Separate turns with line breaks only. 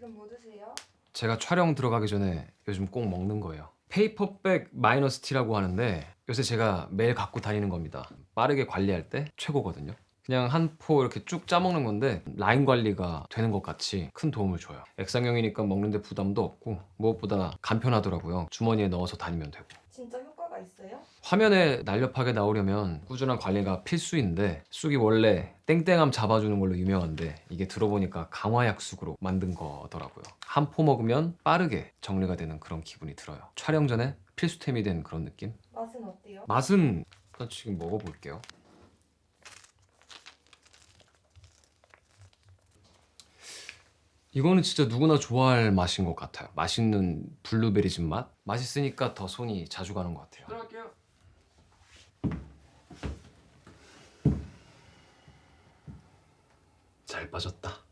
지금 뭐 드세요?
제가 촬영 들어가기 전에 요즘 꼭 먹는 거예요. 페이퍼백 마이너스 티라고 하는데 요새 제가 매일 갖고 다니는 겁니다. 빠르게 관리할 때 최고거든요. 그냥 한 포 이렇게 쭉 짜먹는 건데 라인 관리가 되는 것 같이 큰 도움을 줘요. 액상형이니까 먹는데 부담도 없고 무엇보다 간편하더라고요. 주머니에 넣어서 다니면 되고.
진짜 효과가 있어요?
화면에 날렵하게 나오려면 꾸준한 관리가 필수인데 쑥이 원래 땡땡함 잡아주는 걸로 유명한데 이게 들어보니까 강화약 쑥으로 만든 거더라고요. 한 포 먹으면 빠르게 정리가 되는 그런 기분이 들어요. 촬영 전에 필수템이 된 그런 느낌?
맛은 어때요?
맛은 일단 지금 먹어볼게요. 이거는 진짜 누구나 좋아할 맛인 것 같아요. 맛있는 블루베리 즙 맛? 맛있으니까 더 손이 자주 가는 것 같아요.
들어갈게요.
잘 빠졌다.